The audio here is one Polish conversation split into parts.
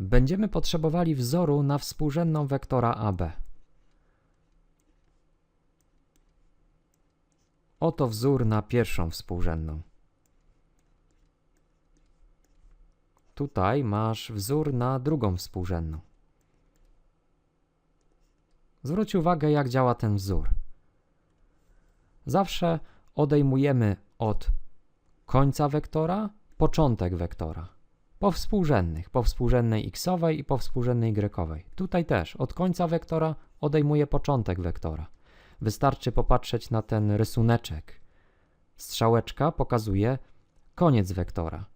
Będziemy potrzebowali wzoru na współrzędną wektora AB. Oto wzór na pierwszą współrzędną. Tutaj masz wzór na drugą współrzędną. Zwróć uwagę, jak działa ten wzór. Zawsze odejmujemy od końca wektora początek wektora. Po współrzędnych, po współrzędnej xowej i po współrzędnej y. Tutaj też od końca wektora odejmuję początek wektora. Wystarczy popatrzeć na ten rysuneczek. Strzałeczka pokazuje koniec wektora.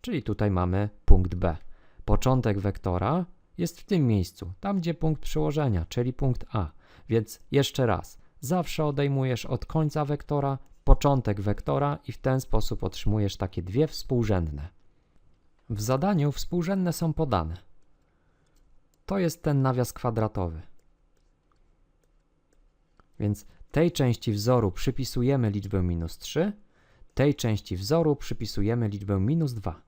Czyli tutaj mamy punkt B. Początek wektora jest w tym miejscu, tam gdzie punkt przyłożenia, czyli punkt A. Więc jeszcze raz, zawsze odejmujesz od końca wektora początek wektora i w ten sposób otrzymujesz takie dwie współrzędne. W zadaniu współrzędne są podane. To jest ten nawias kwadratowy. Więc tej części wzoru przypisujemy liczbę minus 3, tej części wzoru przypisujemy liczbę minus 2.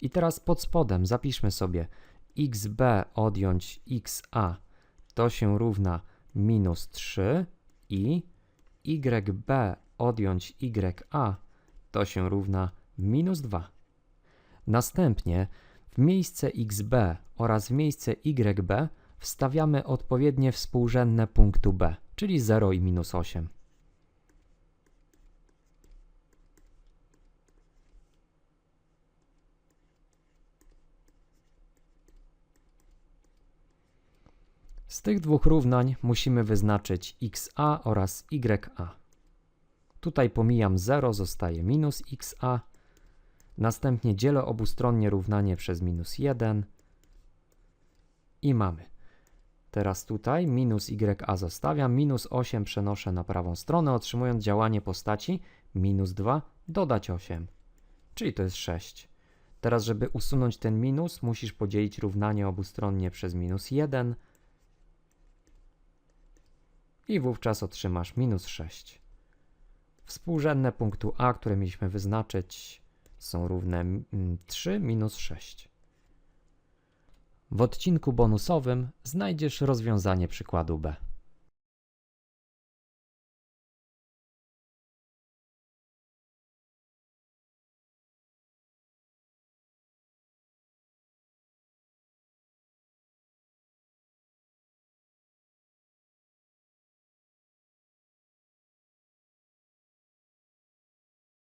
I teraz pod spodem zapiszmy sobie xb odjąć xa to się równa minus 3 i yb odjąć ya to się równa minus 2. Następnie w miejsce xb oraz w miejsce yb wstawiamy odpowiednie współrzędne punktu b, czyli 0 i minus 8. Z tych dwóch równań musimy wyznaczyć xa oraz ya. Tutaj pomijam 0, zostaje minus xa. Następnie dzielę obustronnie równanie przez minus 1 i mamy. Teraz tutaj minus ya zostawiam, minus 8 przenoszę na prawą stronę, otrzymując działanie postaci minus 2 dodać 8, czyli to jest 6. Teraz, żeby usunąć ten minus, musisz podzielić równanie obustronnie przez minus 1 i wówczas otrzymasz minus 6. Współrzędne punktu A, które mieliśmy wyznaczyć, są równe mm, 3 minus 6. W odcinku bonusowym znajdziesz rozwiązanie przykładu B.